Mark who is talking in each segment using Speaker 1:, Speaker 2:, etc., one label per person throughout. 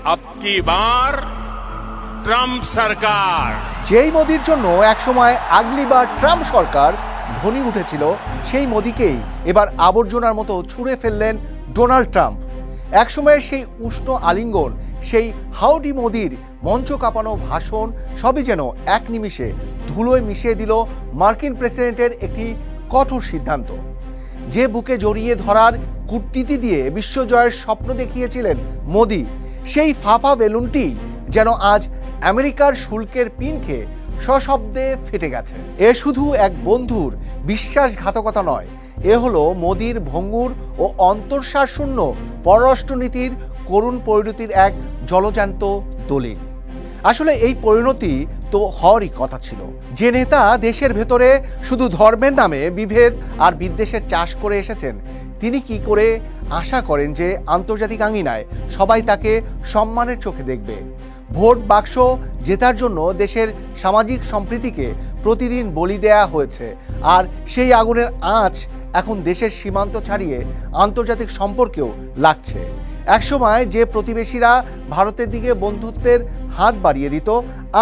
Speaker 1: अब की बार ट्रंप सरकार
Speaker 2: যেই মোদির জন্য একসময় আগলি বা ট্রাম্প সরকার ধ্বনি উঠেছিল সেই মোদিকেই এবার আবর্জনার মতো ছুঁড়ে ফেললেন ডোনাল্ড ট্রাম্প একসময়ের সেই উষ্ণ আলিঙ্গন সেই হাউডি মোদির মঞ্চ কাঁপানো ভাষণ সবই যেন এক নিমিষে ধুলোয় মিশিয়ে দিল মার্কিন প্রেসিডেন্টের একটি কঠোর সিদ্ধান্ত যে বুকে জড়িয়ে ধরার কূটনীতি দিয়ে বিশ্বজয়ের স্বপ্ন দেখিয়েছিলেন মোদি সেই ফাফা বেলুনটি যেন আজ আমেরিকার শুল্কের পিন খেয়ে সশব্দে ফেটে গেছে। এ শুধু এক বন্ধুর বিশ্বাসঘাতকতা নয়, এ হলো মোদির ভঙ্গুর ও অন্তর্সার শূন্য পররাষ্ট্রনীতির করুণ পরিণতির এক জলজান্ত দলিল। আসলে এই পরিণতি তো হওয়ারই কথা ছিল। যে নেতা দেশের ভেতরে শুধু ধর্মের নামে বিভেদ আর বিদ্বেষের চাষ করে এসেছেন তিনি কি করে আশা করেন যে আন্তর্জাতিক আঙিনায় সবাই তাকে সম্মানের চোখে দেখবে? ভোট বাক্স জেতার জন্য দেশের সামাজিক সম্প্রীতিকে প্রতিদিন বলি দেয়া হয়েছে। আর সেই আগুনের আঁচ এখন দেশের সীমান্ত ছাড়িয়ে আন্তর্জাতিক সম্পর্কেও লাগছে। একসময় যে প্রতিবেশীরা ভারতের দিকে বন্ধুত্বের হাত বাড়িয়ে দিত,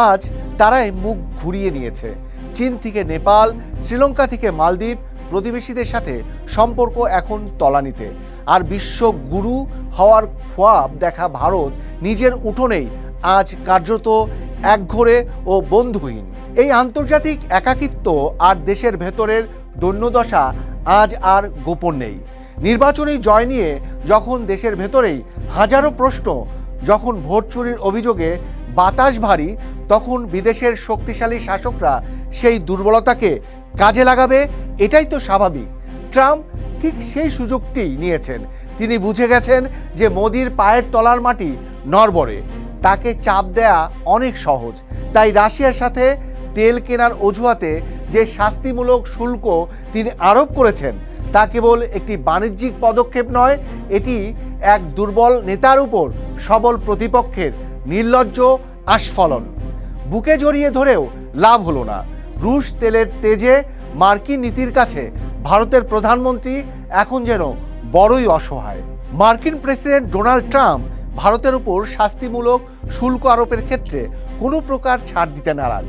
Speaker 2: আজ তারাই মুখ ঘুরিয়ে নিয়েছে। চীন থেকে নেপাল, শ্রীলঙ্কা থেকে মালদ্বীপ প্রতিবেশীদের সাথে সম্পর্ক এখন তলানিতে। আর বিশ্ব গুরু হওয়ার খোয়াব দেখা ভারত নিজের উঠোনেই আজ কার্যত একঘরে ও বন্ধুহীন। এই আন্তর্জাতিক একাকিত্ব আর দেশের ভেতরের দৈন্যদশা আজ আর গোপন নেই। নির্বাচনী জয় নিয়ে যখন দেশের ভেতরেই হাজারো প্রশ্ন, যখন ভোট চুরির অভিযোগে বাতাস ভারী, তখন বিদেশের শক্তিশালী শাসকরা সেই দুর্বলতাকে কাজে লাগাবে, এটাই তো স্বাভাবিক। ট্রাম্প ঠিক সেই সুযোগটিই নিয়েছেন। তিনি বুঝে গেছেন যে মোদির পায়ের তলার মাটি নরবরে তাকে চাপ দেয়া অনেক সহজ। তাই রাশিয়ার সাথে তেল কেনার অজুহাতে যে শাস্তিমূলক শুল্ক তিনি আরোপ করেছেন, তা কেবল একটি বাণিজ্যিক পদক্ষেপ নয়, এটি এক দুর্বল নেতার উপর সবল প্রতিপক্ষের নির্লজ্জ আস্ফলন। বুকে জড়িয়ে ধরেও লাভ হলো না। রুশ তেলের তেজে মার্কিন নীতির কাছে ভারতের প্রধানমন্ত্রী এখন যেন বড়ই অসহায়। মার্কিন প্রেসিডেন্ট ডোনাল্ড ট্রাম্প ভারতের উপর শাস্তিমূলক শুল্ক আরোপের ক্ষেত্রে কোনো প্রকার ছাড় দিতে নারাজ।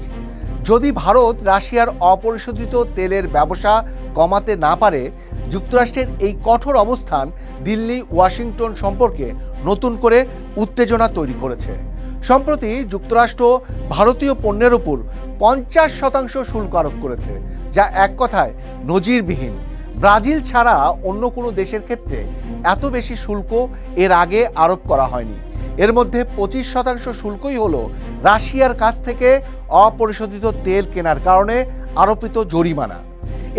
Speaker 2: যদি ভারত রাশিয়ার অপরিশোধিত তেলের ব্যবসা কমাতে না পারে, যুক্তরাষ্ট্রের এই কঠোর অবস্থান দিল্লি ওয়াশিংটন সম্পর্কে নতুন করে উত্তেজনা তৈরি করেছে। সম্প্রতি যুক্তরাষ্ট্র ভারতীয় পণ্যের উপর পঞ্চাশ শতাংশ শুল্ক আরোপ করেছে, যা এক কথায় নজিরবিহীন। ব্রাজিল ছাড়া অন্য কোনো দেশের ক্ষেত্রে এত বেশি শুল্ক এর আগে আরোপ করা হয়নি। এর মধ্যে পঁচিশ শতাংশ শুল্কই হল রাশিয়ার কাছ থেকে অপরিশোধিত তেল কেনার কারণে আরোপিত জরিমানা।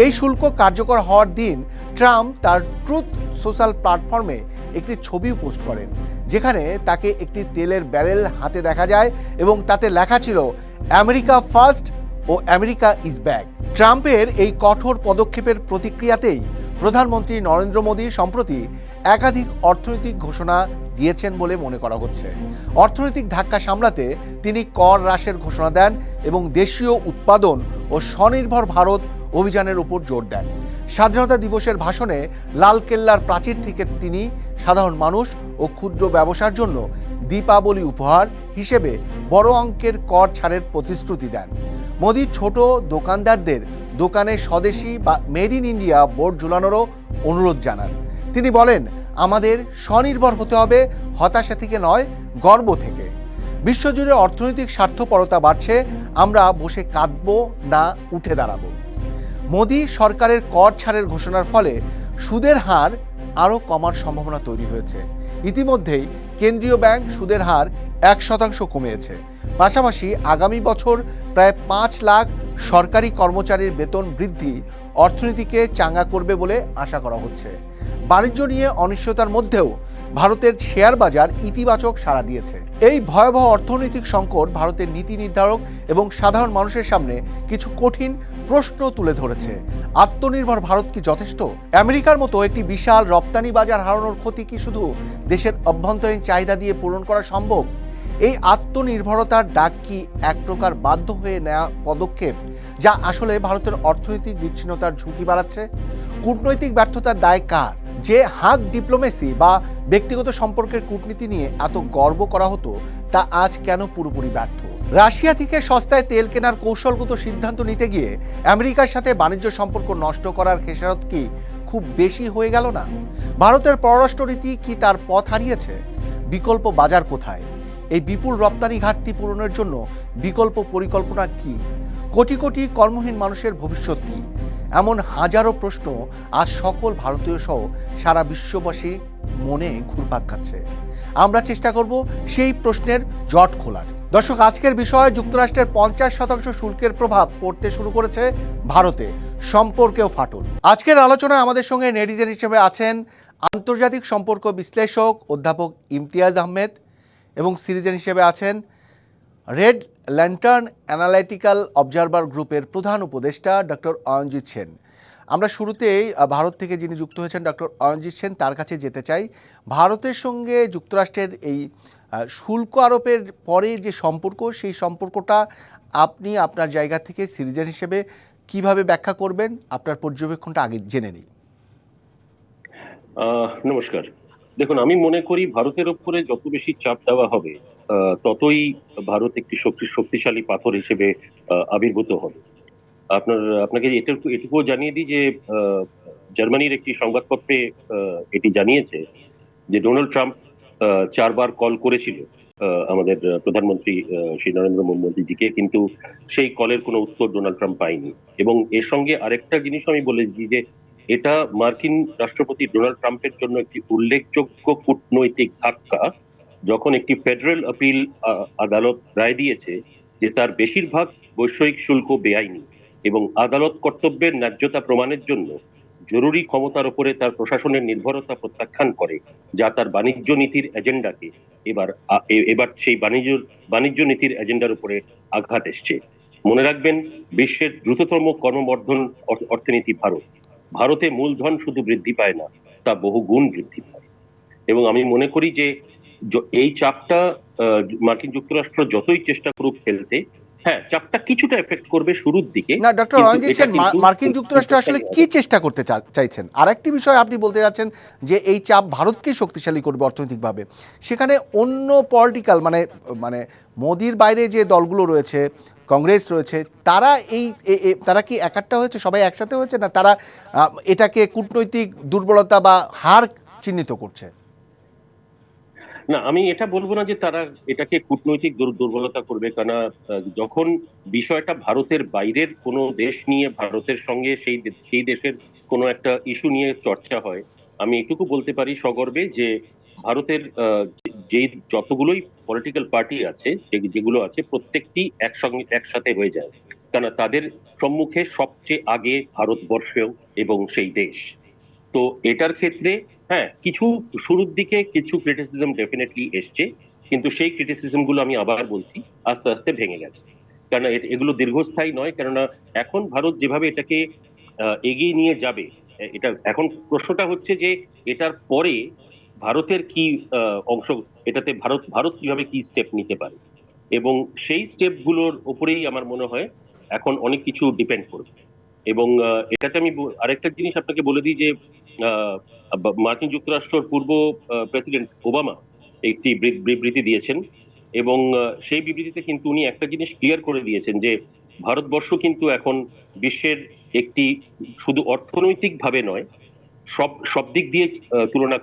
Speaker 2: এই শুল্ক কার্যকর হওয়ার দিন ট্রাম্প তার ট্রুথ সোশ্যাল প্ল্যাটফর্মে একটি ছবিও পোস্ট করেন যেখানে তাকে একটি তেলের ব্যারেল হাতে দেখা যায় এবং তাতে লেখা ছিল, আমেরিকা ফার্স্ট ও আমেরিকা ইজ ব্যাক। ট্রাম্পের এই কঠোর পদক্ষেপের প্রতিক্রিয়াতেই প্রধানমন্ত্রী নরেন্দ্র মোদী সম্প্রতি একাধিক অর্থনৈতিক ঘোষণা দিয়েছেন বলে মনে করা হচ্ছে। অর্থনৈতিক ধাক্কা সামলাতে তিনি কর হ্রাসের ঘোষণা দেন এবং দেশীয় উৎপাদন ও স্বনির্ভর ভারত অভিযানের উপর জোর দেন। স্বাধীনতা দিবসের ভাষণে লালকেল্লার প্রাচীর থেকে তিনি সাধারণ মানুষ ও ক্ষুদ্র ব্যবসার জন্য দীপাবলি উপহার হিসেবে বড় অঙ্কের কর ছাড়ের প্রতিশ্রুতি দেন। মোদী ছোট দোকানদারদের দোকানে স্বদেশি বা মেড ইন ইন্ডিয়া বোর্ড ঝুলানোরও অনুরোধ জানান। তিনি বলেন, আমাদের স্বনির্ভর হতে হবে, হতাশা থেকে নয়, গর্ব থেকে। বিশ্বজুড়ে অর্থনৈতিক স্বার্থপরতা বাড়ছে, আমরা বসে কাঁদব না, উঠে দাঁড়াবো। মোদী সরকারের কর ছাড়ের ঘোষণার ফলে সুদের হার আরও কমার সম্ভাবনা তৈরি হয়েছে। ইতিমধ্যেই কেন্দ্রীয় ব্যাংক সুদের হার এক শতাংশ কমিয়েছে। পাশাপাশি আগামী বছর প্রায় পাঁচ লাখ সরকারি কর্মচারীর বেতন বৃদ্ধি অর্থনীতিকে চাঙ্গা করবে বলে আশা করা হচ্ছে। বাণিজ্য নিয়ে অনিশ্চয়তার মধ্যেও ভারতের শেয়ার বাজার ইতিবাচক সাড়া দিয়েছে। এই ভয়াবহ অর্থনৈতিক সংকট ভারতের নীতি নির্ধারক এবং সাধারণ মানুষের সামনে কিছু কঠিন প্রশ্ন তুলে ধরেছে। আত্মনির্ভর ভারত কি যথেষ্ট? আমেরিকার মতো একটি বিশাল রপ্তানি বাজার হারানোর ক্ষতি কি শুধু দেশের অভ্যন্তরীণ চাহিদা দিয়ে পূরণ করা সম্ভব? এই আত্মনির্ভরতার ডাক কি এক প্রকার বাধ্য হয়ে নেওয়া পদক্ষেপ যা আসলে ভারতের অর্থনৈতিক বিচ্ছিন্নতার ঝুঁকি বাড়াচ্ছে? কূটনৈতিক ব্যর্থতার দায় কার? যে হাক ডিপ্লোমেসি বা ব্যক্তিগত সম্পর্কের কূটনীতি নিয়ে এত গর্ব করা হতো, তা আজ কেন পুরোপুরি ব্যর্থ? রাশিয়া থেকে সস্তায় তেল কেনার কৌশলগত সিদ্ধান্ত নিতে গিয়ে আমেরিকার সাথে বাণিজ্য সম্পর্ক নষ্ট করার খেসারত কি খুব বেশি হয়ে গেল না? ভারতের পররাষ্ট্রনীতি কি তার পথ হারিয়েছে? বিকল্প বাজার কোথায়? এই বিপুল রপ্তানি ঘাটতি পূরণের জন্য বিকল্প পরিকল্পনা কি? কোটি কোটি কর্মহীন মানুষের ভবিষ্যৎ কি? এমন হাজারো প্রশ্ন আজ সকল ভারতীয় সহ সারা বিশ্ববাসী মনে ঘুরপাক খাচ্ছে। আমরা চেষ্টা করব সেই প্রশ্নের জট খোলার। দর্শক, আজকের বিষয় যুক্তরাষ্ট্রের পঞ্চাশ শতাংশ শুল্কের প্রভাব পড়তে শুরু করেছে ভারতে। সম্পর্কেও ফাটল। আজকের আলোচনায় আমাদের সঙ্গে নেটিজেন হিসেবে আছেন আন্তর্জাতিক সম্পর্ক বিশ্লেষক অধ্যাপক ইমতিয়াজ আহমেদ এবং সিরিজেন হিসেবে আছেন রেড ল্যান্টার্ন অ্যানালাইটিক্যাল অবজারভার গ্রুপের প্রধান উপদেষ্টা ডক্টর অয়নজিৎ সেন। আমরা শুরুতেই ভারত থেকে যিনি যুক্ত হয়েছেন ডক্টর অয়নজিৎ সেন, তার কাছে যেতে চাই। ভারতের সঙ্গে যুক্তরাষ্ট্রের এই শুল্ক আরোপের পরে যে সম্পর্ক, সেই সম্পর্কটা আপনি আপনার জায়গা থেকে সিরিজেন হিসেবে কীভাবে ব্যাখ্যা করবেন? আপনার পর্যবেক্ষণটা আগে জেনে নিই।
Speaker 3: নমস্কার। দেখুন, আমি মনে করি ভারতের উপরে যত বেশি চাপ দেওয়া হবে ততই ভারত একটি শক্তি শক্তিশালী পাথর হিসেবে আবির্ভূত হবে। আপনার, আপনাকে এটুকু জানিয়ে দিই যে জার্মানির একটি সংবাদপত্রে এটি জানিয়েছে যে ডোনাল্ড ট্রাম্প চারবার কল করেছিল আমাদের প্রধানমন্ত্রী শ্রী নরেন্দ্র মোদীজিকে, কিন্তু সেই কলের কোনো উত্তর ডোনাল্ড ট্রাম্প পায়নি। এবং এর সঙ্গে আরেকটা জিনিস আমি বলেছি যে, এটা মার্কিন রাষ্ট্রপতি ডোনাল্ড ট্রাম্পের জন্য একটি উল্লেখযোগ্য কূটনৈতিক ধাক্কা যখন একটি ফেডারেল আপিল আদালত রায় দিয়েছে যে তার বেশিরভাগ বৈষয়িক শুল্ক বেআইনি এবং আদালত কর্তব্যের ন্যায্যতা প্রমাণের জন্য জরুরি ক্ষমতার উপরে তার প্রশাসনের নির্ভরতা প্রত্যাখ্যান করে, যা তার বাণিজ্য নীতির এজেন্ডাকে এবার এবার সেই বাণিজ্য বাণিজ্য নীতির এজেন্ডার উপরে আঘাত এসছে। মনে রাখবেন, বিশ্বের দ্রুততম কর্মবর্ধন অর- অর্থনীতি ভারত। ভারতে মূলধন শুধু বৃদ্ধি পায় না, তা বহু গুণ বৃদ্ধি পায়। এবং আমি মনে করি য- এই চাপটা মার্কিন যুক্তরাষ্ট্র যতই চেষ্টা করুক ফেলতে হ্যাঁ চাপটা কিছুটা এফেক্ট করবে শুরুর দিকে
Speaker 2: না ডক্টর রঞ্জিত সেন মার্কিন যুক্তরাষ্ট্র আসলে কি চেষ্টা করতে চাইছেন? আরেকটি বিষয় আপনি বলতে যাচ্ছেন যে এই চাপ ভারতকেই শক্তিশালী করবে অর্থনৈতিকভাবে। সেখানে অন্য পলিটিক্যাল মানে মানে মোদির বাইরে যে দলগুলো রয়েছে কংগ্রেস রয়েছে তারা এই তারা কি একাট্টা হয়েছে সবাই একসাথে হয়েছে না তারা এটাকে কূটনৈতিক দুর্বলতা বা হার চিহ্নিত করছে?
Speaker 3: না, আমি এটা বলব না যে তারা এটাকে কূটনৈতিক দুর্বলতা করবে কেন যখন বিষয়টা ভারতের বাইরের কোনো দেশ নিয়ে ভারতের সঙ্গে সেই সেই দেশের কোনো একটা ইস্যু নিয়ে চর্চা হয়, আমি এটুকু বলতে পারি সগর্বে যে ভারতের যে- যতগুলোই পলিটিক্যাল পার্টি আছে যেগুলো আছে, প্রত্যেকটি একসঙ্গে একসাথে হয়ে যায় কেন তাদের সম্মুখে সবচেয়ে আগে ভারতবর্ষ এবং সেই দেশ। তো এটার ক্ষেত্রে হ্যাঁ কিছু শুরুর দিকে কিছু ক্রিটিসিজম ডেফিনেটলি এসছে, কিন্তু সেই ক্রিটিসিজমগুলো আমি আবার বলছি, আস্তে আস্তে ভেঙে গেছে। কারণ এগুলো দীর্ঘস্থায়ী নয়, কেননা এখন ভারত যেভাবে এটাকে এগিয়ে নিয়ে যাবে এটা এখন প্রশ্নটা হচ্ছে যে এটার পরে ভারতের কি অংশ, এটাতে ভারত ভারত কীভাবে কি স্টেপ নিতে পারে? এবং সেই স্টেপগুলোর উপরেই আমার মনে হয় এখন অনেক কিছু ডিপেন্ড করবে। এবং এটাতে আমি আরেকটা জিনিস আপনাকে বলে দিই যে মার্কিন যুক্তরাষ্ট্রের পূর্ব প্রেসিডেন্ট ওবামা একটি বিবৃতি দিয়েছেন এবং সেই বিবৃতিতে কিন্তু উনি একটা জিনিস ক্লিয়ার করে দিয়েছেন যে ভারতবর্ষ কিন্তু এখন বিশ্বের একটি শুধু অর্থনৈতিক ভাবে নয়, সব সব দিক দিয়ে তুলনা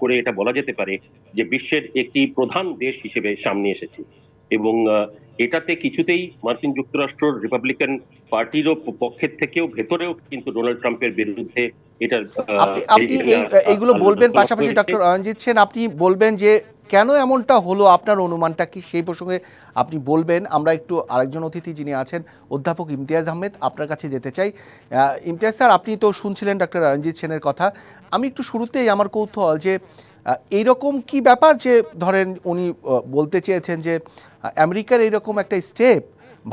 Speaker 3: করে এটা বলা যেতে পারে যে বিশ্বের একটি প্রধান দেশ হিসেবে সামনে এসেছে। এবং এটাতে কিছুতেই মার্কিন যুক্তরাষ্ট্র রিপাবলিকান পার্টিরও পক্ষের থেকেও ভেতরেও কিন্তু ডোনাল্ড ট্রাম্পের বিরুদ্ধে এটার
Speaker 2: আপনি আপনি
Speaker 3: এই-
Speaker 2: এই এইগুলো বলবেন পাশাপাশি ডক্টর অয়নজিৎ সেন আপনি বলবেন যে কেন এমনটা হলো? আপনার অনুমানটা কি? সেই প্রসঙ্গে আপনি বলবেন। আমরা একটু আরেকজন অতিথি যিনি আছেন অধ্যাপক ইমতিয়াজ আহমেদ আপনার কাছে যেতে চাই। ইমতিয়াজ স্যার আপনি তো শুনছিলেন ডক্টর অয়নজিৎ সেনের কথা। আমি একটু শুরুতেই আমার কৌতূহল যে এইরকম কি ব্যাপার যে, ধরেন উনি বলতে চেয়েছেন যে আমেরিকার এইরকম একটা স্টেপ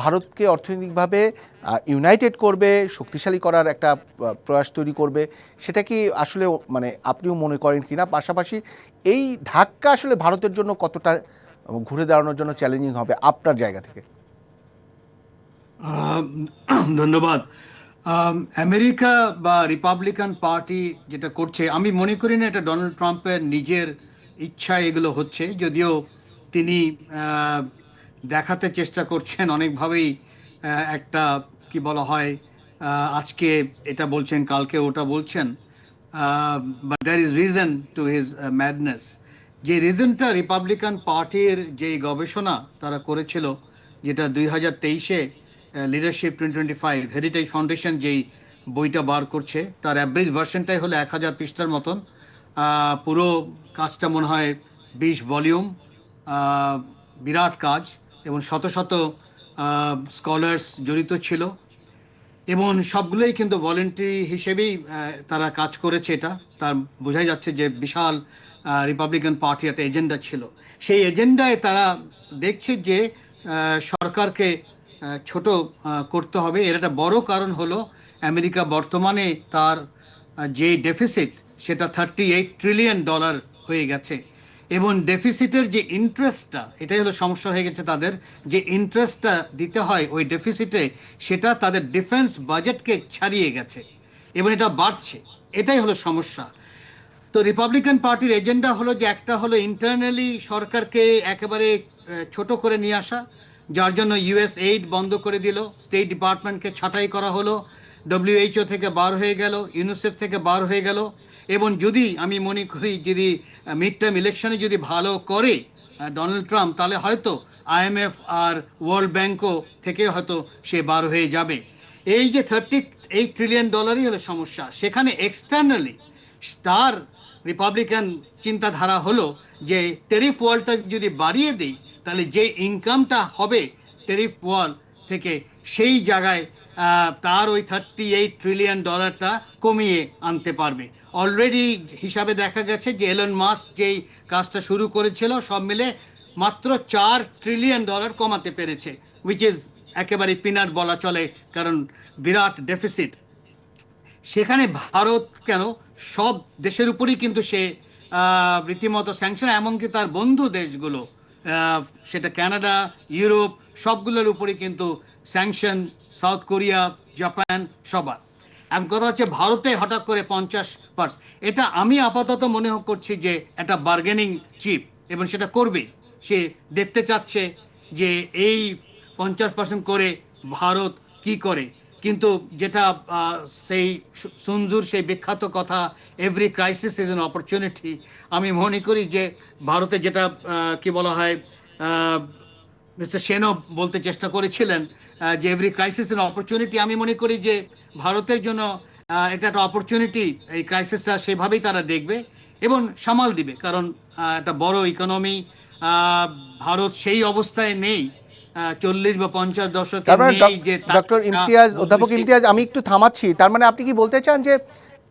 Speaker 2: ভারতকে অর্থনৈতিকভাবে ইউনাইটেড করবে, শক্তিশালী করার একটা প্রয়াস তৈরি করবে, সেটা কি আসলে মানে আপনিও মনে করেন কি না পাশাপাশি এই ধাক্কা আসলে ভারতের জন্য কতটা ঘুরে দাঁড়ানোর জন্য চ্যালেঞ্জিং হবে আপনার জায়গা থেকে?
Speaker 4: ধন্যবাদ। আমেরিকা বা রিপাবলিকান পার্টি যেটা করছে, আমি মনে করি না এটা ডোনাল্ড ট্রাম্পের নিজের ইচ্ছা এগুলো হচ্ছে, যদিও তিনি দেখাতে চেষ্টা করছেন অনেকভাবেই একটা, কি বলা হয় আজকে এটা বলছেন, কালকে ওটা বলছেন but there is reason to his madness যে রিজনটা রিপাবলিকান পার্টির যে গবেষণা তারা করেছিল, যেটা দুই হাজার তেইশে leadership twenty twenty five Heritage Foundation যেই বইটা বার করছে, তার অ্যাভারেজ ভার্সনটাই হলো এক হাজার পৃষ্ঠার মতন। পুরো কাজটা মনে হয় বিশ ভলিউম বিরাট কাজ এবং শত শত স্কলার্স জড়িত ছিল। এবং সবগুলোই কিন্তু ভলেন্টারি হিসেবেই তারা কাজ করেছে এটা। তার বোঝাই যাচ্ছে যে বিশাল রিপাবলিকান পার্টি একটা এজেন্ডা ছিল। সেই এজেন্ডায় তারা দেখছে যে সরকারকে ছোট করতে হবে। এর একটা বড় কারণ হলো আমেরিকা বর্তমানে তার যে ডেফিসিট সেটা থার্টি এইট ট্রিলিয়ন ডলার হয়ে গেছে। এবং ডেফিসিটের যে ইন্টারেস্টটা এটাই হলো সমস্যা হয়ে গেছে তাদের। যে ইন্টারেস্টটা দিতে হয় ওই ডেফিসিটে সেটা তাদের ডিফেন্স বাজেটকে ছাড়িয়ে গেছে। এবং এটা বাড়ছে। এটাই হলো সমস্যা। তো রিপাবলিকান পার্টির এজেন্ডা হলো যে একটা হলো ইন্টারনালি সরকারকে একেবারে ছোট করে নিয়ে আসা। যার জন্য ইউএস এইড বন্ধ করে দিল। স্টেট ডিপার্টমেন্টকে ছাঁটাই করা হলো। ডব্লিউএইচও থেকে বার হয়ে গেল। ইউনিসেফ থেকে বার হয়ে গেল। এবং যদি আমি মনে করি যদি মিড টার্ম ইলেকশনে যদি ভালো করে ডোনাল্ড ট্রাম্প তাহলে হয়তো আইএমএফ আর ওয়ার্ল্ড ব্যাংকও থেকে হয়তো সে বার হয়ে যাবে। এই যে থার্টি এইট ট্রিলিয়ন ডলারই হলো সমস্যা। সেখানে এক্সটার্নালি তার রিপাবলিকান চিন্তাধারা হলো যে টেরিফ ওয়ালটা যদি বাড়িয়ে দিই তাহলে যে ইনকামটা হবে টেরিফ ওয়াল থেকে সেই জায়গায় তার ওই থার্টি এইট ট্রিলিয়ন ডলারটা কমিয়ে আনতে পারবে। অলরেডি হিসাবে দেখা গেছে যে এলন মাস যেই কাজটা শুরু করেছিল, সব মিলে মাত্র চার ট্রিলিয়ন ডলার কমাতে পেরেছে উইচ ইজ একেবারে পিনাট বলা চলে, কারণ বিরাট ডেফিসিট সেখানে ভারত কেন? সব দেশের উপরই কিন্তু সে রীতিমতো স্যাংশন এমনকি তার বন্ধু দেশগুলো সেটা কানাডা, ইউরোপ, সবগুলোর উপরই কিন্তু স্যাংশন সাউথ কোরিয়া জাপান সবার। এখন কথা হচ্ছে ভারতে হঠাৎ করে পঞ্চাশ পার্স এটা আমি আপাতত মনে করছি যে একটা বার্গেনিং চিপ এবং সেটা করবে। সে দেখতে চাচ্ছে যে এই পঞ্চাশ পার্সেন্ট করে ভারত কি করে? কিন্তু যেটা সেই সু- সুনজুর, সেই বিখ্যাত কথা every crisis is an opportunity আমি মনে করি যে ভারতে যেটা কি বলা হয় মিস্টার সেনও বলতে চেষ্টা করেছিলেন যে এভরি ক্রাইসিস এন অপরচুনিটি আমি মনে করি যে ভারতের জন্য এটা একটা অপরচুনিটি এই ক্রাইসিসটা সেভাবেই তারা দেখবে এবং সামাল দিবে। কারণ একটা বড় ইকোনমি ভারত সেই অবস্থায় নেই চল্লিশ বা পঞ্চাশ দশকে
Speaker 2: মানে ডক্টর ইমতিয়াজ অধ্যাপক ইমতিয়াজ আমি একটু থামাচ্ছি। তার মানে আপনি কি বলতে চান যে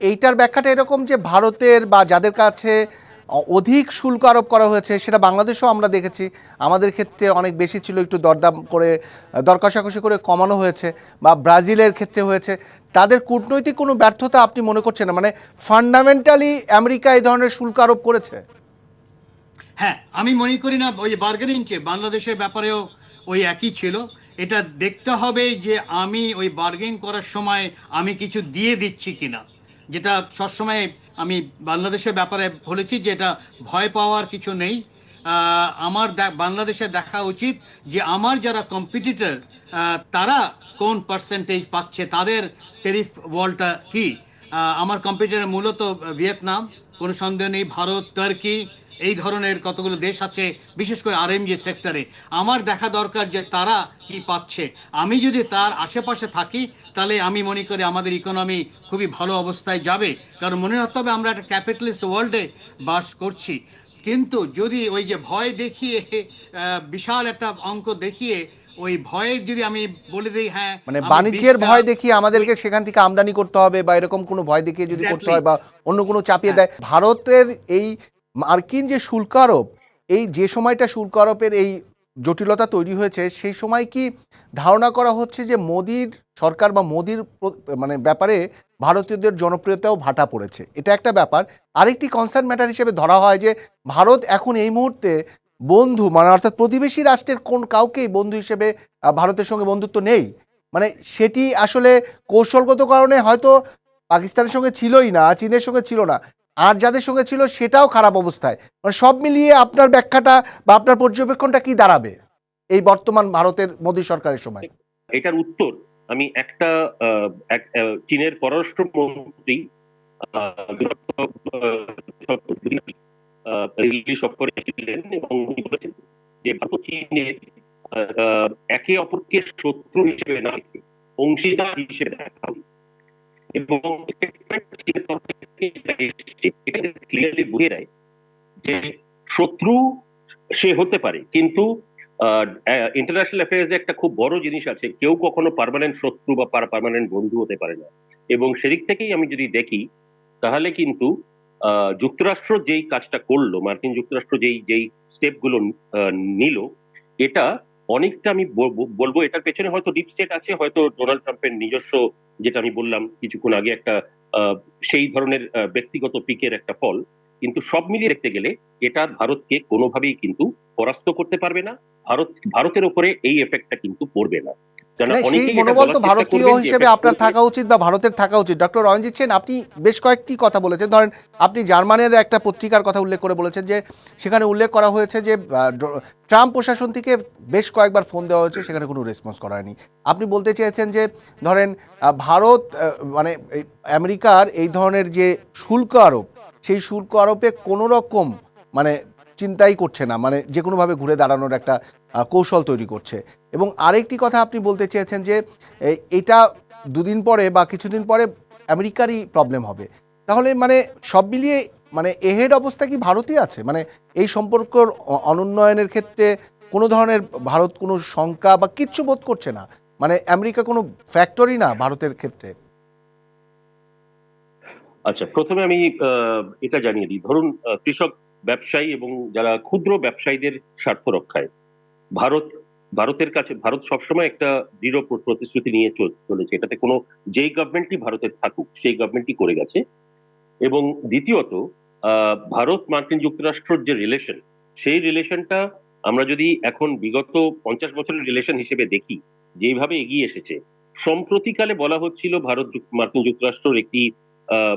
Speaker 2: এইটার ব্যাখ্যাটা এরকম যে ভারতের বা যাদের কাছে অধিক শুল্ক আরোপ করা হয়েছে সেটা বাংলাদেশেও আমরা দেখেছি। আমাদের ক্ষেত্রে অনেক বেশি ছিল একটু দরদাম করে আহ, দর কষাকষি করে কমানো হয়েছে বা ব্রাজিলের ক্ষেত্রে হয়েছে। তাদের কূটনৈতিক কোনো ব্যর্থতা আপনি মনে করছেন না? মানে ফান্ডামেন্টালি আমেরিকা এই ধরনের শুল্ক আরোপ করেছে?
Speaker 4: হ্যাঁ আমি মনে করি না ওই বার্গেনিং যে বাংলাদেশের ব্যাপারেও ওই একই ছিল। এটা দেখতে হবে যে আমি ওই বার্গেন করার সময় আমি কিছু দিয়ে দিচ্ছি কিনা। যেটা সবসময় আমি বাংলাদেশের ব্যাপারে বলেছি যে এটা ভয় পাওয়ার কিছু নেই। আমার বাংলাদেশে দেখা উচিত যে আমার যারা কম্পিটিটর তারা কোন পার্সেন্টেজ পাচ্ছে, তাদের টেরিফ ওয়ালটা কি? আমার কম্পিউটারে মূলত ভিয়েতনাম, কোনো সন্দেহ নেই, ভারত টার্কি এই ধরনের কতগুলো দেশ আছে বিশেষ করে আর যে সেক্টরে আমার দেখা দরকার যে তারা কি পাচ্ছে। আমি যদি তার আশেপাশে থাকি তাহলে আমি মনে করি আমাদের ইকোনমি খুবই ভালো অবস্থায় যাবে। কারণ মনে রাখতে হবে আমরা একটা ক্যাপিটালিস্ট ওয়ার্ল্ডে বাস করছি। কিন্তু যদি ওই যে ভয় দেখিয়ে বিশাল একটা অঙ্ক দেখিয়ে ওই ভয়ে যদি আমি বলে দিই হ্যাঁ
Speaker 2: মানে বাণিজ্যের ভয় দেখিয়ে আমাদেরকে সেখান থেকে আমদানি করতে হবে বা এরকম কোনো ভয় দেখিয়ে যদি করতে হয় বা অন্য কোনো চাপিয়ে
Speaker 4: হ্যাঁ।
Speaker 2: দেয় ভারতের এই মার্কিন যে শুল্ক আরোপ, এই যে সময়টা শুল্ক আরোপের এই জটিলতা তৈরি হয়েছে, সেই সময় কি ধারণা করা হচ্ছে যে মোদির সরকার বা মোদির মানে ব্যাপারে ভারতীয়দের জনপ্রিয়তাও ভাটা পড়েছে? এটা একটা ব্যাপার। আরেকটি কনসার্ন ম্যাটার হিসেবে ধরা হয় যে, ভারত এখন এই মুহূর্তে বন্ধু মানে অর্থাৎ প্রতিবেশী রাষ্ট্রের কোন কাউকেই বন্ধু হিসেবে ভারতের সঙ্গে বন্ধুত্ব নেই। মানে সেটি আসলে কৌশলগত কারণে হয়তো পাকিস্তানের সঙ্গে ছিলই না চীনের সঙ্গে ছিল না। আর যাদের সঙ্গে ছিল সেটাও খারাপ অবস্থায় মানে সব মিলিয়ে আপনার ব্যাখ্যাটা বা আপনার পর্যবেক্ষণটা কি দাঁড়াবে এই বর্তমান ভারতের মোদী সরকারের সময়
Speaker 3: এটার উত্তর আমি একটা চীনের পররাষ্ট্রমন্ত্রী আহ, আহ, সফরে ছিলেন এবং উনি বলেছেন যে ভারত চীনের একে অপরকে শত্রু হিসেবে না অংশীদার হিসেবে দেখা। এবং ক্লিয়ারলি বুঝিয়ে দেয় যে শত্রু সে হতে পারে। কিন্তু ইন্টারন্যাশনাল অ্যাফেয়ার্সে একটা খুব বড় জিনিস আছে। কেউ কখনো পার্মানেন্ট শত্রু বা পার্মানেন্ট বন্ধু হতে পারে না। এবং সেদিক থেকেই আমি যদি দেখি, তাহলে কিন্তু যুক্তরাষ্ট্র যেই কাজটা করল, মার্কিন যুক্তরাষ্ট্র যেই যেই স্টেপগুলো নিল, এটা অনেকটা আমি বলবো- এটার পেছনে হয়তো ডিপ স্টেট আছে, হয়তো ডোনাল্ড ট্রাম্পের নিজস্ব যেটা আমি বললাম কিছুক্ষণ আগে একটা সেই ধরনের ব্যক্তিগত পিকের একটা ফল। কিন্তু সব মিলিয়ে দেখতে গেলে এটা ভারতকে কোনোভাবেই কিন্তু পরাস্ত করতে পারবে না। ভারত, ভারতের ওপরে এই এফেক্টটা কিন্তু পড়বে না।
Speaker 2: সেই মনোবল তো ভারতীয় হিসেবে আপনার থাকা উচিত বা ভারতের থাকা উচিত। ডক্টর রঞ্জিত সেন আপনি বেশ কয়েকটি কথা বলেছেন। ধরেন আপনি জার্মানের একটা পত্রিকার কথা উল্লেখ করে বলেছেন যে সেখানে উল্লেখ করা হয়েছে যে ট্রাম্প প্রশাসন থেকে বেশ কয়েকবার ফোন দেওয়া হয়েছে সেখানে কোনো রেসপন্স করা হয়নি। আপনি বলতে চেয়েছেন যে ধরেন ভারত মানে আমেরিকার এই ধরনের যে শুল্ক আরোপ সেই শুল্ক আরোপে কোনো রকম মানে চিন্তাই করছে না মানে যে কোনোভাবে ঘুরে দাঁড়ানোর একটা কৌশল তৈরি করছে। এবং আরেকটি কথা আপনি বলতে চেয়েছেন যে এটা দুদিন পরে বা কিছুদিন পরে আমেরিকারই প্রবলেম হবে। তাহলে মানে সব মিলিয়ে মানে এহেড অবস্থা কি ভারতই আছে? মানে এই সম্পর্কর অনুন্নয়নের ক্ষেত্রে কোনো ধরনের ভারত কোনো শঙ্কা বা কিচ্ছু বোধ করছে না? মানে আমেরিকা কোনো ফ্যাক্টরি না ভারতের ক্ষেত্রে?
Speaker 3: আচ্ছা প্রথমে আমি এটা জানিয়ে দিই। ধরুন কৃষক ব্যবসায়ী এবং যারা ক্ষুদ্র ব্যবসায়ীদের স্বার্থ রক্ষায়। ভারত, ভারতের কাছে, ভারত সবসময় একটা দৃঢ় প্রতিশ্রুতি নিয়ে চলেছে। এটাতে কোনো, যেই গভর্নমেন্টই ভারতের থাকুক, সেই গভর্নমেন্টই করে গেছে। এবং দ্বিতীয়ত ভারত মার্কিন যুক্তরাষ্ট্রের যে রিলেশন সেই রিলেশনটা আমরা যদি এখন বিগত পঞ্চাশ বছরের রিলেশন হিসেবে দেখি যেভাবে এগিয়ে এসেছে, সম্প্রতিকালে বলা হচ্ছিল ভারত মার্কিন যুক্তরাষ্ট্রের একটি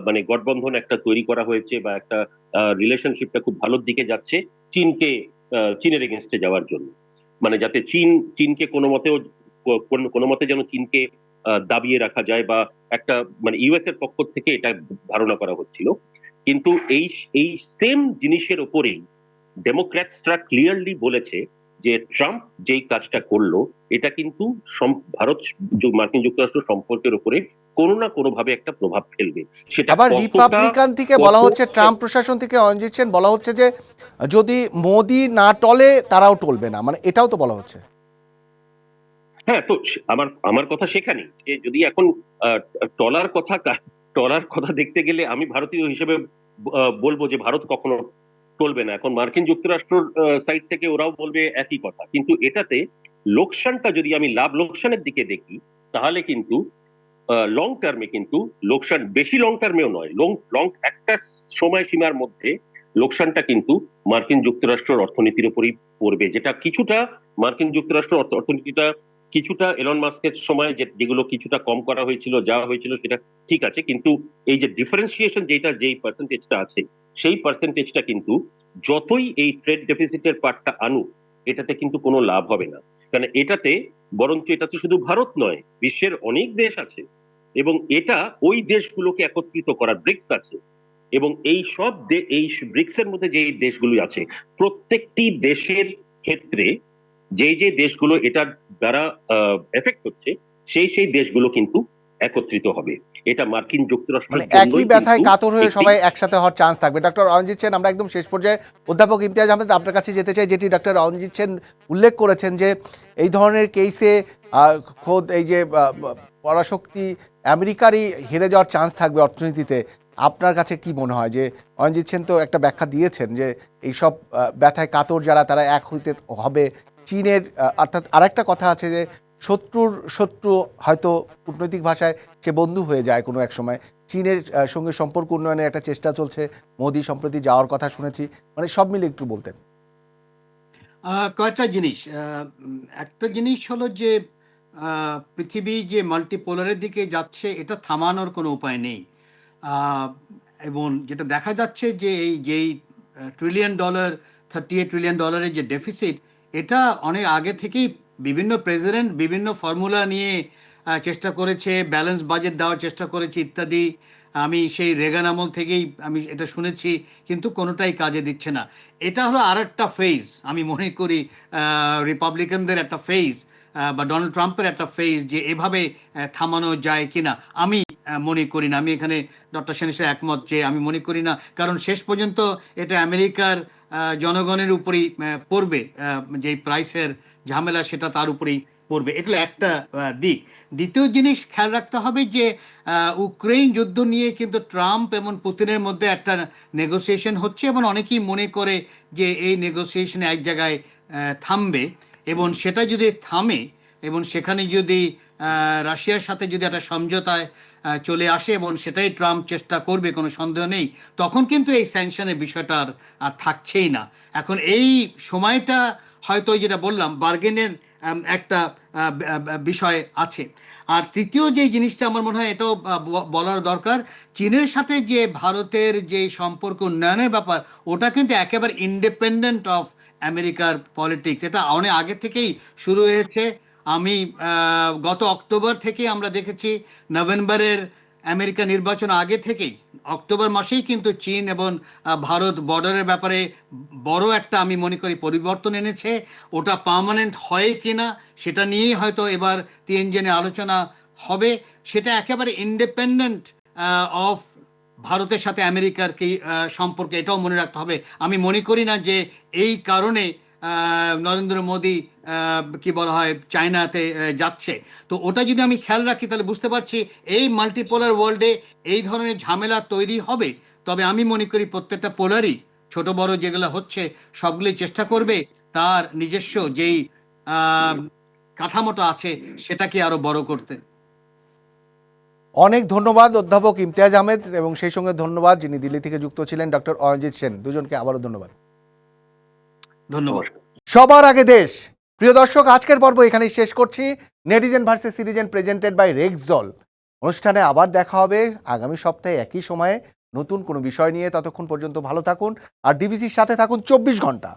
Speaker 3: মানে গঠবন্ধন একটা তৈরি করা হয়েছে বা একটা রিলেশনশিপটা খুব ভালোর দিকে যাচ্ছে চীনকে চীনের এগেনস্টে যাওয়ার জন্য। মানে যাতে চীন, চীনকে কোনো মতেও, কোনো- মতে যেন চীনকে দাবিয়ে রাখা যায় বা একটা মানে ইউএস এর পক্ষ থেকে এটা ধারণা করা হচ্ছিল। কিন্তু এই এই সেম জিনিসের ওপরেই ডেমোক্র্যাটসরা ক্লিয়ারলি বলেছে যে ট্রাম্প যেই কাজটা করল এটা কিন্তু ভারত মার্কিন যুক্তরাষ্ট্র সম্পর্কের উপরে কোনো না কোনো ভাবে একটা প্রভাব ফেলবে। সেটা
Speaker 2: আবার রিপাবলিকান থেকে বলা হচ্ছে ট্রাম্প প্রশাসন থেকে অঞ্জিত সেন বলা হচ্ছে যে যদি মোদি না টলে তারাও টলবে না। মানে এটাও তো বলা হচ্ছে।
Speaker 3: হ্যাঁ তো আমার আমার কথা সেখানে যে যদি এখন আহ, টলার কথা টলার কথা দেখতে গেলে আমি ভারতীয় হিসেবে বলব যে ভারত কখনো চলবে না। এখন মার্কিন যুক্তরাষ্ট্রর সাইড থেকে ওরাও বলবে একই কথা। কিন্তু এটাতে লোকসানটা যদি আমি লাভ, লোকসানের দিকে দেখি, তাহলে কিন্তু লং টার্মে কিন্তু লোকসান বেশি লং টার্মেও নয়। লং লং একটা সময়সীমার মধ্যে লোকসানটা কিন্তু মার্কিন যুক্তরাষ্ট্রের অর্থনীতির উপরই পড়বে। যেটা কিছুটা মার্কিন যুক্তরাষ্ট্র অর্থনীতিটা কিছুটা এলন মাস্কের সময় যে- যেগুলো কিছুটা কম করা হয়েছিল, যা হয়েছিল, সেটা ঠিক আছে। কিন্তু এই যে ডিফারেন্সিয়েশন যেটা যেই পার্সেন্টেজটা আছে সেই পার্সেন্টেজটা কিন্তু যতই এই ট্রেড ডেফিসিটের পার্টটা আনুক, এটাতে কিন্তু কোনো লাভ হবে না। কারণ এটাতে বরঞ্চ এটা তো শুধু ভারত নয়, বিশ্বের অনেক দেশ আছে এবং এটা ওই দেশগুলোকে একত্রিত করার ব্রিক্স আছে এবং এই সব এই ব্রিক্স এর মধ্যে যে দেশগুলো আছে, প্রত্যেকটি দেশের ক্ষেত্রে যে যে দেশগুলো এটার দ্বারা এফেক্ট হচ্ছে, সেই সেই দেশগুলো কিন্তু একত্রিত হবে। এটা মার্কিন যুক্তরাষ্ট্র
Speaker 2: মানে একই ব্যথায় কাতর হয়ে সবাই একসাথে হওয়ার চান্স থাকবে। ডক্টর রঞ্জিত সেন আমরা একদম শেষ পর্যায়ে অধ্যাপক ইমতিয়াজ আহমেদ আপনার কাছে যেতে চাই যেটি ডক্টর রঞ্জিত সেন উল্লেখ করেছেন যে এই ধরনের কেসে খোদ এই যে পরাশক্তি আমেরিকারই হেরে যাওয়ার চান্স থাকবে অর্থনীতিতে। আপনার কাছে কি মনে হয়? যে রঞ্জিত সেন তো একটা ব্যাখ্যা দিয়েছেন যে এইসব ব্যথায় কাতর যারা তারা এক হইতে হবে। চীনের অর্থাৎ আরেকটা কথা আছে যে শত্রুর শত্রু হয়তো কূটনৈতিক ভাষায় সে বন্ধু হয়ে যায় কোনো এক সময়। চীনের সঙ্গে সম্পর্ক উন্নয়নের একটা চেষ্টা চলছে। মোদি সম্প্রতি যাওয়ার কথা শুনেছি। মানে সব মিলে একটু বলতেন।
Speaker 4: কয়েকটা জিনিস। একটা জিনিস হলো যে পৃথিবী যে মাল্টিপোলারের দিকে যাচ্ছে, এটা থামানোর কোনো উপায় নেই। এবং যেটা দেখা যাচ্ছে যে, এই যেই trillion dollar thirty eight trillion ডলারের যে ডেফিসিট এটা অনেক আগে থেকেই বিভিন্ন প্রেসিডেন্ট বিভিন্ন ফর্মুলা নিয়ে চেষ্টা করেছে ব্যালেন্স বাজেট দেওয়ার চেষ্টা করেছে ইত্যাদি। আমি সেই রেগান আমল থেকেই আমি এটা শুনেছি, কিন্তু কোনোটাই কাজে দিচ্ছে না। এটা হলো আর একটা ফেজ আমি মনে করি রিপাবলিকানদের একটা ফেজ বা ডোনাল্ড ট্রাম্পের একটা ফেজ যে এভাবে থামানো যায় কিনা। আমি মনে করি না। আমি এখানে ডক্টর সেনের একমত যে আমি মনে করি না। কারণ শেষ পর্যন্ত এটা আমেরিকার জনগণের উপরই পড়বে যে প্রাইসের ঝামেলা সেটা তার উপরেই পড়বে। এটা একটা দিক। দ্বিতীয় জিনিস খেয়াল রাখতে হবে যে ইউক্রেন যুদ্ধ নিয়ে কিন্তু ট্রাম্প এবং পুতিনের মধ্যে একটা নেগোসিয়েশন হচ্ছে এবং অনেকেই মনে করে যে এই নেগোসিয়েশন এক জায়গায় থামবে এবং সেটা যদি থামে এবং সেখানে যদি রাশিয়ার সাথে যদি একটা সমঝোতায় চলে আসে এবং সেটাই ট্রাম্প চেষ্টা করবে, কোনো সন্দেহ নেই, তখন কিন্তু এই স্যাংশনের বিষয়টা আর থাকছেই না। এখন এই সময়টা হয়তো যেটা বললাম বার্গেনের একটা বিষয় আছে। আর তৃতীয় যে জিনিসটা আমার মনে হয় এটাও বলার দরকার, চীনের সাথে যে ভারতের যে সম্পর্ক উন্নয়নের ব্যাপার, ওটা কিন্তু একেবারে ইন্ডিপেন্ডেন্ট অফ আমেরিকার পলিটিক্স এটা অনেক আগে থেকেই শুরু হয়েছে। আমি গত অক্টোবর থেকে আমরা দেখেছি, নভেম্বরের আমেরিকা নির্বাচন আগে থেকেই, অক্টোবর মাসেই কিন্তু চীন এবং ভারত বর্ডারের ব্যাপারে বড় একটা আমি মনে করি পরিবর্তন এনেছে। ওটা পার্মানেন্ট হয় কিনা সেটা নিয়েই হয়তো এবার তিনজনে আলোচনা হবে। সেটা একেবারে ইন্ডিপেন্ডেন্ট অফ ভারতের সাথে আমেরিকার কি সম্পর্ক এটাও মনে রাখতে হবে। আমি মনে করি না যে এই কারণে নরেন্দ্র মোদী কি বলা হয়, চায়নাতে যাচ্ছে। তো ওটা যদি আমি খেয়াল রাখি, তাহলে বুঝতে পারছি এই মাল্টিপোলার ওয়ার্ল্ডে এই ধরনের ঝামেলা তৈরি হবে। তবে আমি মনে করি প্রত্যেকটা পোলারই, ছোট বড় যেগুলো হচ্ছে সবগুলি চেষ্টা করবে তার নিজস্ব যেই কাঠামোটা আছে, সেটাকে আরও বড় করতে।
Speaker 2: অনেক ধন্যবাদ, অধ্যাপক ইমতিয়াজ আহমেদ, এবং সেই সঙ্গে ধন্যবাদ যিনি দিল্লি থেকে যুক্ত ছিলেন, ডক্টর অরজিৎ সেন। দুজনকে আবারও ধন্যবাদ।
Speaker 4: ধন্যবাদ।
Speaker 2: সবার আগে দেশ। প্রিয় দর্শক, আজকের পর্ব এখানেই শেষ করছি। Netizen versus citizen presented by Raxaul অনুষ্ঠানে আবার দেখা হবে। আগামী সপ্তাহে একই সময়ে নতুন কোনো বিষয় নিয়ে। ততক্ষণ পর্যন্ত ভালো থাকুন। আর ডিবিসির সাথে থাকুন চব্বিশ ঘণ্টা।